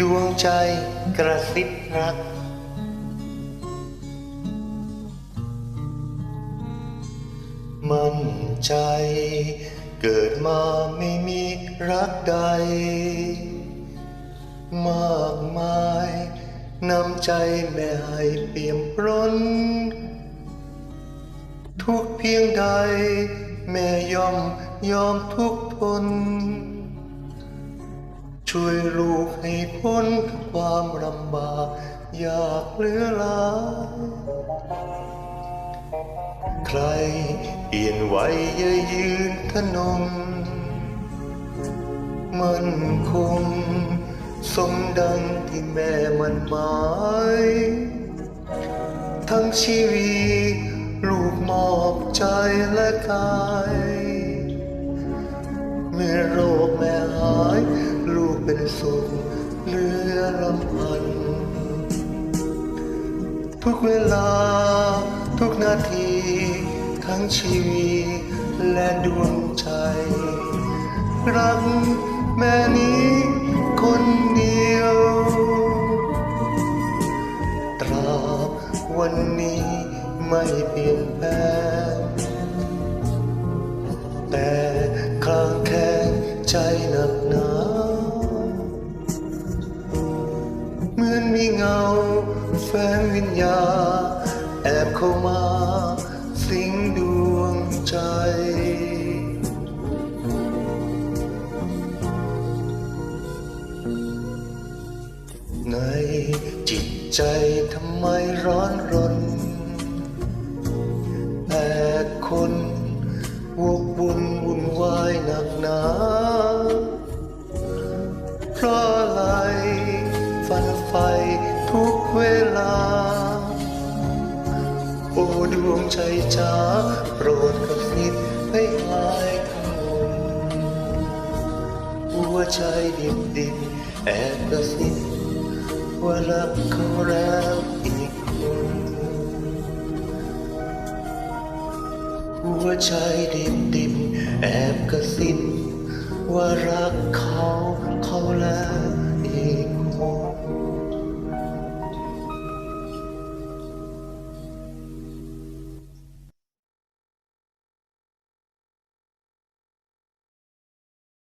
ดวงใจกระซิบรัก มั่นใจเกิดมาไม่มีรักใด มากมายนำใจแม่ให้เปี่ยมปร้น ทุกเพียงใด แม่ยอมยอมทุกทน ช่วยลูกให้พ้นความลำบากอยากเหลือหลายใครเปลี่ยนไหวเยยยืนทนงมันคงสมดังที่แม่มันหมาย ทั้งชีวิตลูกมอบใจและกาย เมื่อโรคแม่หาย ลูกเป็นสุขเหลือลำพัน ทุกเวลา ทุกนาที ทั้งชีวิตและดวงใจ รักแม่นี้คนเดียว ตราบวันนี้ไม่เปลี่ยนแปลงแต่ มีเงาแฝงวิญญาแอบเข้ามาสิงดวงใจ ในจิตใจทำไมร้อนรนแต่คนวกวุ่นวุ่นวายหนักหนาเพราะ ไรฝันไฟทุกเวลา โอ้ดวงใจจ้าโปรดกระซิบให้หายกังวลหัวใจดิบดิบแอบกระซิบว่ารักเขาแล้วอีกคนหัวใจดิบดิบแอบกระซิบว่ารักเขาเขาแล้ว